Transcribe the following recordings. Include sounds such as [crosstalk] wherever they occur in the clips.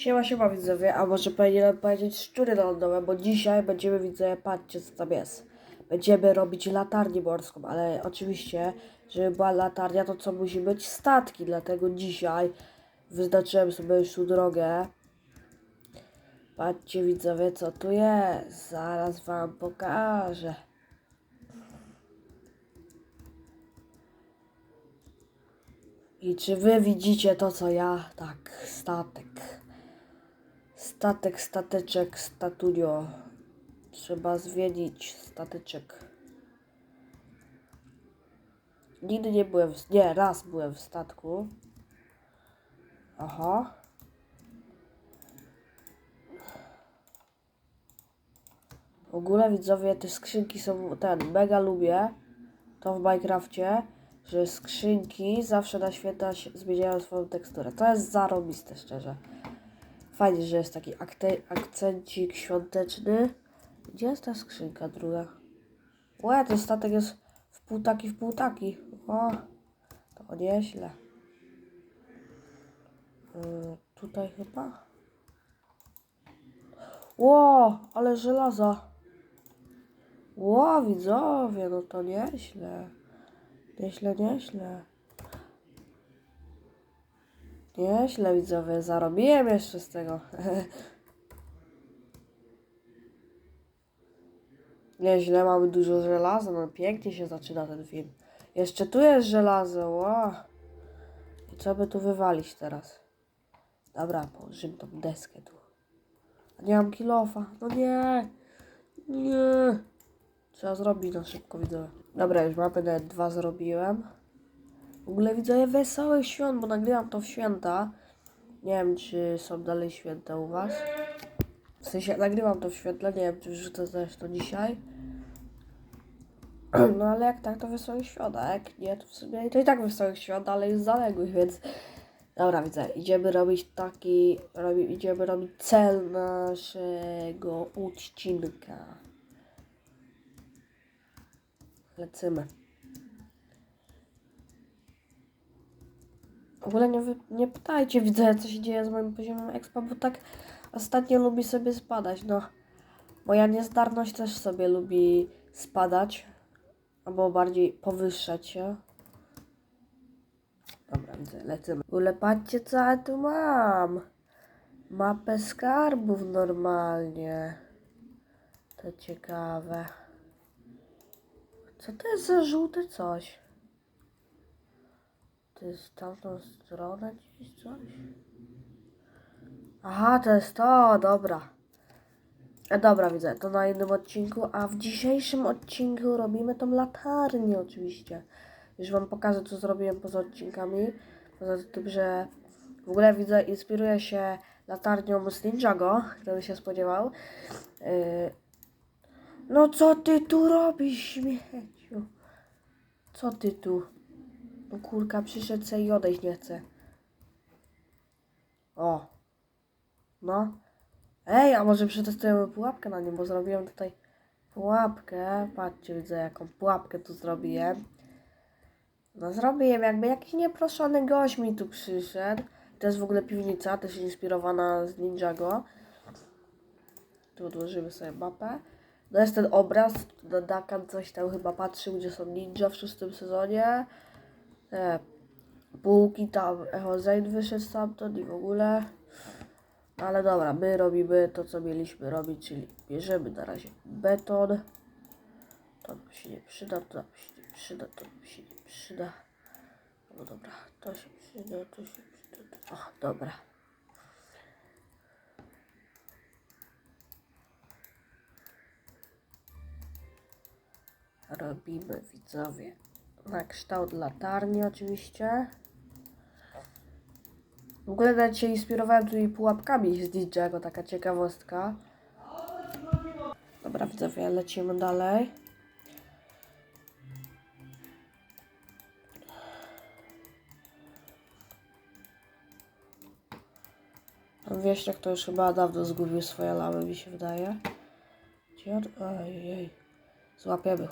Siema, siema widzowie, a może powinienem powiedzieć szczury lądowe, bo dzisiaj będziemy widzowie, patrzcie co tam jest. Będziemy robić latarnię morską, ale oczywiście, żeby była latarnia, to co musi być statki, dlatego dzisiaj wyznaczyłem sobie już tu drogę. Patrzcie widzowie, co tu jest, zaraz wam pokażę. I czy wy widzicie to, co ja? Tak, statek. Statek, stateczek, statunio. Trzeba zwiedzić stateczek. Nigdy nie byłem w... Nie, raz byłem w statku. Aha. W ogóle widzowie, te skrzynki są... Ten, mega lubię. To w Minecrafcie, że skrzynki zawsze na święta zmieniają swoją teksturę. To jest zarobiste, szczerze. Fajnie, że jest taki akte- akcencik świąteczny. Gdzie jest ta skrzynka druga? Łe, ten statek jest w pół taki, w pół taki. O, to nieźle. Yy, tutaj chyba. Ło, ale żelaza. Ło, widzowie, no to nieźle. Nieźle, nieźle. Nieźle widzowie, zarobiłem jeszcze z tego. [laughs] Nieźle, mamy dużo żelaza, no pięknie się zaczyna ten film. Jeszcze tu jest żelazo, wow. I co by tu wywalić teraz? Dobra, położymy tą deskę tu. A nie mam kilofa, no nie. Nie. Trzeba zrobić na szybko, widzowie. Dobra, już mapy nawet dwa zrobiłem. W ogóle widzę wesołych świąt, bo nagrywam to w święta. Nie wiem, czy są dalej święta u was. W sensie nagrywam to w świetle, nie wiem, czy wrzucę też to dzisiaj. [clears throat] No ale jak tak, to wesołych świąt, a jak nie, to w sumie to i tak wesołych świąt, ale jest zaległych, więc... Dobra, widzę, idziemy robić taki... Robi, idziemy robić cel naszego odcinka. Lecimy. W ogóle nie, nie pytajcie, widzę, co się dzieje z moim poziomem expa, bo tak ostatnio lubi sobie spadać, no. Moja niezdarność też sobie lubi spadać, albo bardziej powyższać się. Dobra, lecimy. W ogóle patrzcie, co ja tu mam. Mapę skarbów normalnie. To ciekawe. Co to jest za żółte coś? To jest tamtą stronę gdzieś coś? Aha, to jest to, dobra. E, dobra, widzę, to na innym odcinku, a w dzisiejszym odcinku robimy tą latarnię oczywiście. Już wam pokażę, co zrobiłem poza odcinkami. Poza tym, że w ogóle widzę, inspiruję się latarnią z Ninjago, kto by się spodziewał. Yy, no co ty tu robisz, śmieciu? Co ty tu? No kurka, przyszedł i odejść nie chce. O. No. Ej, a może przetestujemy pułapkę na nim, bo zrobiłem tutaj pułapkę. Patrzcie, widzę jaką pułapkę tu zrobiłem. No zrobiłem, jakby jakiś nieproszony gość mi tu przyszedł. To jest w ogóle piwnica, też inspirowana z Ninjago. Tu odłożymy sobie mapę. No jest ten obraz, na Dakan coś tam chyba patrzył, gdzie są ninja w szóstym sezonie. E, półki tam, Echo Zayn wyszedł stamtąd i w ogóle. No ale dobra, my robimy to, co mieliśmy robić, czyli bierzemy na razie beton. To nam się nie przyda, to nam się nie przyda, to nam się nie przyda. No dobra, to się przyda, to się przyda. O, dobra. Robimy widzowie na kształt latarni oczywiście. W ogóle nawet się inspirowałem tutaj pułapkami z jako taka ciekawostka. Dobra widzowie, lecimy dalej. Pan Wieśniak to już chyba dawno zgubił swoje lamy, mi się wydaje. Gdzie on? Ojej. Złapiemy.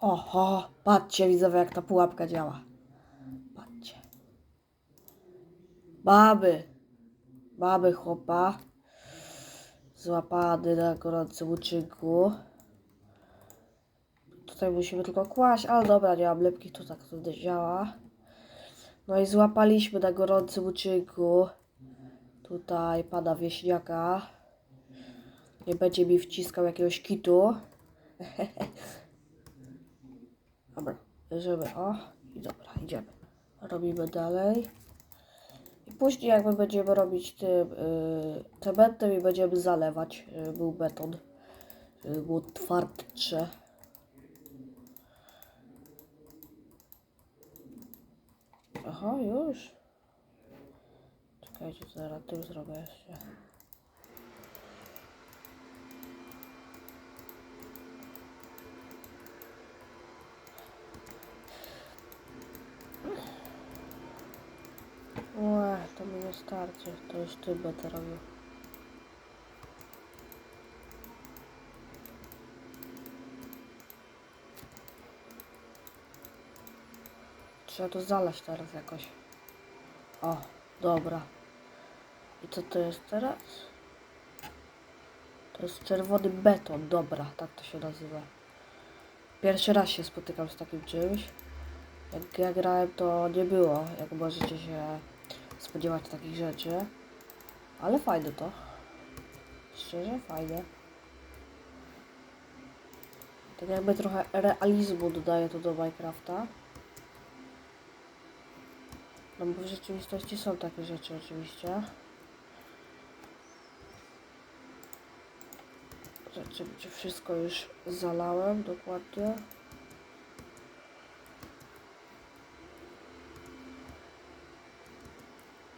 Oho, patrzcie widzowie jak ta pułapka działa. Patrzcie. Baby. Baby chłopa. Złapany na gorącym uczynku. Tutaj musimy tylko kłaść, ale dobra, nie mam lepkich, to tak to działa. No i złapaliśmy na gorącym uczynku. Tutaj pana wieśniaka. Nie będzie mi wciskał jakiegoś kitu. [laughs] Dobra, bierzemy, o i dobra, idziemy. Robimy dalej. I później jakby będziemy robić tym yy, i będziemy zalewać. Yy, był beton. Yy, był twardsze. Aha, już. Czekajcie, zaraz tym zrobię jeszcze. Ue, to starczy. To już ty robił. Trzeba to zalać teraz jakoś. O, dobra. I co to jest teraz? To jest czerwony beton, dobra, tak to się nazywa. Pierwszy raz się spotykam z takim czymś. Jak ja grałem to nie było, jak możecie się spodziewać takich rzeczy. Ale fajne to. Szczerze, fajne. Tak jakby trochę realizmu dodaje to do Minecrafta. No bo w rzeczywistości są takie rzeczy oczywiście. Rzeczy, czy wszystko już zalałem dokładnie.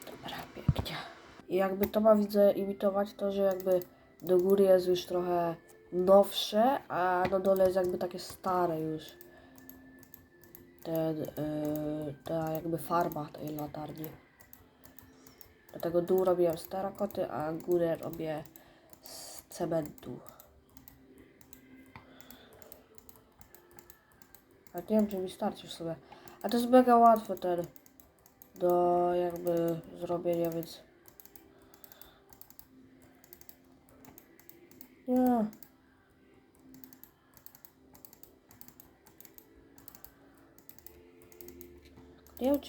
Dobra, pięknie. I jakby to ma widzę imitować to, że jakby do góry jest już trochę nowsze, a na dole jest jakby takie stare już. Ten, yy, ta jakby farba tej latarni. Dlatego dół robiłem z terakoty, a górę robię z cementu. A nie wiem, czy mi starczy w sumie. A to jest mega łatwe ten do jakby zrobienia, więc... Nie.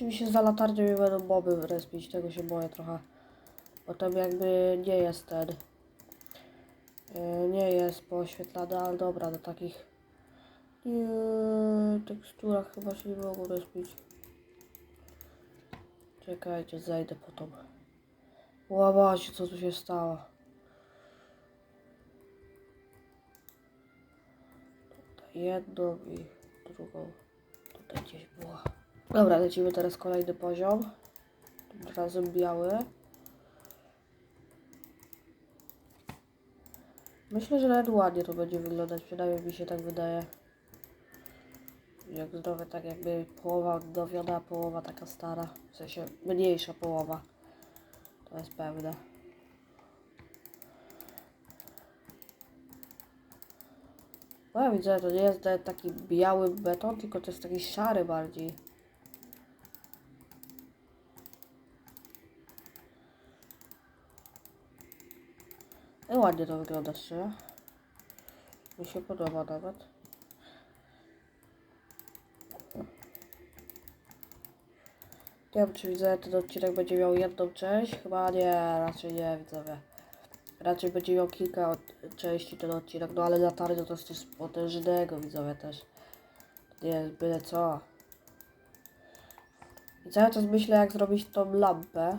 Mi się za latarnią nie będą moby respić, tego się boję trochę. Bo tam jakby nie jest ten... e, Nie jest poświetlany, ale dobra, do takich... Nie, teksturach chyba się nie mogą respić. Czekajcie, zejdę potom. Łabacie, co tu się stało. Tutaj jedną i drugą. Tutaj gdzieś była. Dobra, lecimy teraz kolejny poziom. Tym razem biały. Myślę, że nawet ładnie to będzie wyglądać, przynajmniej mi się tak wydaje. Jak zdrowe, tak jakby połowa odnowiona, połowa taka stara. W sensie mniejsza połowa. To jest pewne. No ja widzę, to nie jest taki biały beton, tylko to jest taki szary bardziej. I ładnie to wygląda, szczerze. Mi się podoba nawet. Nie wiem, czy widzę, ten odcinek będzie miał jedną część. Chyba nie, raczej nie, widzowie. Raczej będzie miał kilka części ten odcinek, no ale latarnia to jest coś potężnego, widzowie też. Nie byle co. I cały czas myślę, jak zrobić tą lampę.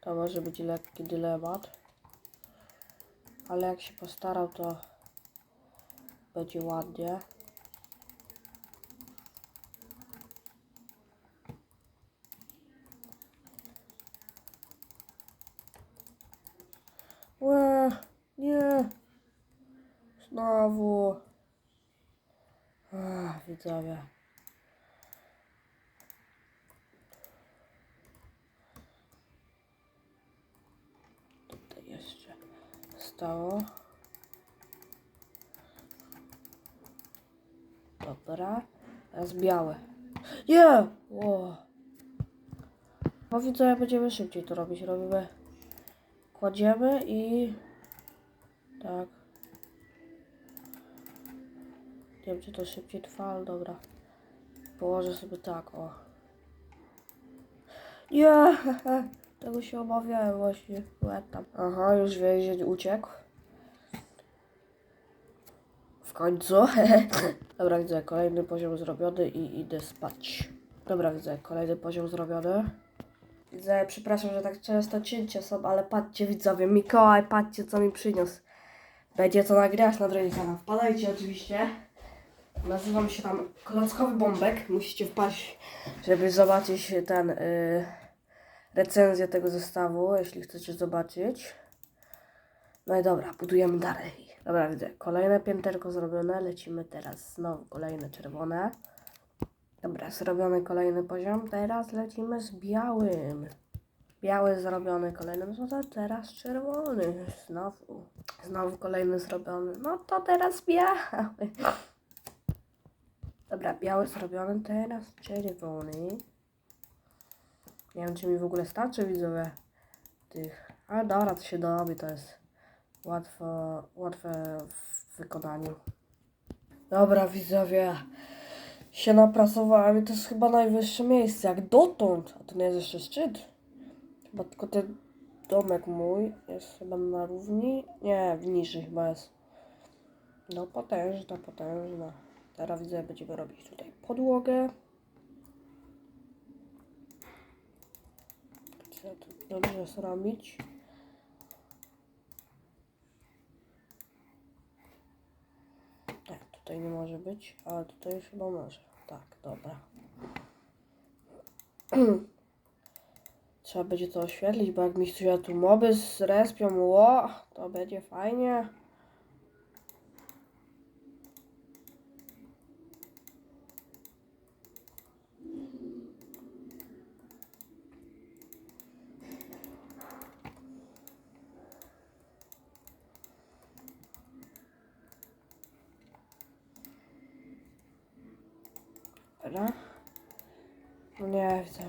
To może być lekki dylemat. Ale jak się postarał, to będzie ładnie. Łe, nie. Znowu. Ach, widzowie. Tutaj jeszcze stało. Dobra. Teraz białe. Nie! Ło. No widzę, jak będziemy szybciej to robić. Robimy. Kładziemy i. Tak. Nie wiem, czy to szybciej trwa, ale dobra. Położę sobie tak, o. Nie! [laughs] Tego się obawiałem właśnie. Tam. Aha, już więzień uciekł. W końcu. [laughs] Dobra, widzę, kolejny poziom zrobiony i idę spać. Dobra, widzę, kolejny poziom zrobiony. Widzę, przepraszam, że tak często cięcia są, ale patrzcie widzowie, Mikołaj, patrzcie co mi przyniósł. Będzie co nagrać na drugi kanał. Wpadajcie oczywiście. Nazywam się tam Klockowy Bombek. Musicie wpaść, żeby zobaczyć ten y, recenzję tego zestawu, jeśli chcecie zobaczyć. No i dobra, budujemy dalej. Dobra, widzę. Kolejne pięterko zrobione. Lecimy teraz znowu kolejne czerwone. Dobra, zrobiony kolejny poziom. Teraz lecimy z białym. Biały zrobiony kolejny, no to teraz czerwony. Znowu. Znowu kolejny zrobiony. No to teraz biały. Dobra, biały zrobiony, teraz czerwony. Nie wiem, czy mi w ogóle starczy widzowie tych. Ale dobra, to się dobi, to jest łatwo, łatwe w wykonaniu. Dobra, widzowie. Się napracowałem i to jest chyba najwyższe miejsce, jak dotąd. A to nie jest jeszcze szczyt. Chyba tylko ten domek mój jest chyba na równi. Nie, w niżej chyba jest. No potężna, potężna. Teraz widzę, będziemy robić tutaj podłogę. Co tu dobrze zrobić? Tak, tutaj nie może być, ale tutaj już chyba może. Tak, dobra. [clears throat] Trzeba będzie to oświetlić, bo jak mi tu moby zrespią, ło, to będzie fajnie. Dobra. No nie, widzę.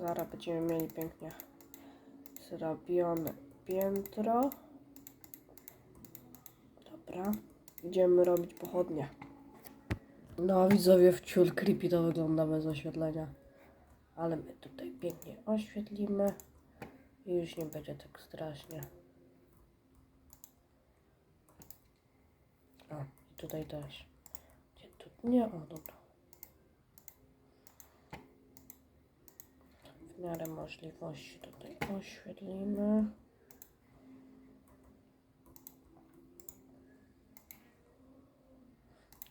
Zaraz będziemy mieli pięknie zrobione piętro. Dobra. Idziemy robić pochodnie. No widzowie, w ciul creepy to wygląda bez oświetlenia. Ale my tutaj pięknie oświetlimy. I już nie będzie tak strasznie. O, i tutaj też. Gdzie tu? Nie, o, dobra. W miarę możliwości tutaj oświetlimy.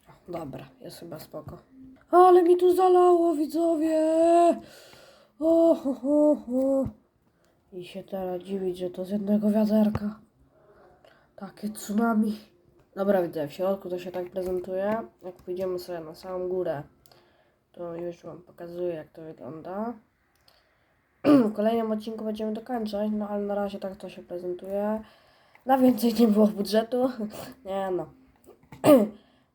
O, dobra, jest chyba spoko. Ale mi tu zalało, widzowie! O, ho, ho, ho. I się teraz dziwić, że to z jednego wiaderka. Takie tsunami. Dobra, widzę, w środku to się tak prezentuje. Jak pójdziemy sobie na samą górę, to już Wam pokazuję, jak to wygląda. [clears throat] W kolejnym odcinku będziemy dokończać, no ale na razie tak to się prezentuje. Na więcej nie było budżetu. [laughs] Nie no. [clears throat]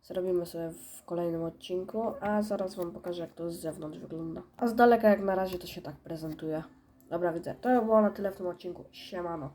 Zrobimy sobie w kolejnym odcinku, a zaraz Wam pokażę, jak to z zewnątrz wygląda. A z daleka, jak na razie, to się tak prezentuje. Dobra, widzę. To było na tyle w tym odcinku. Siemano.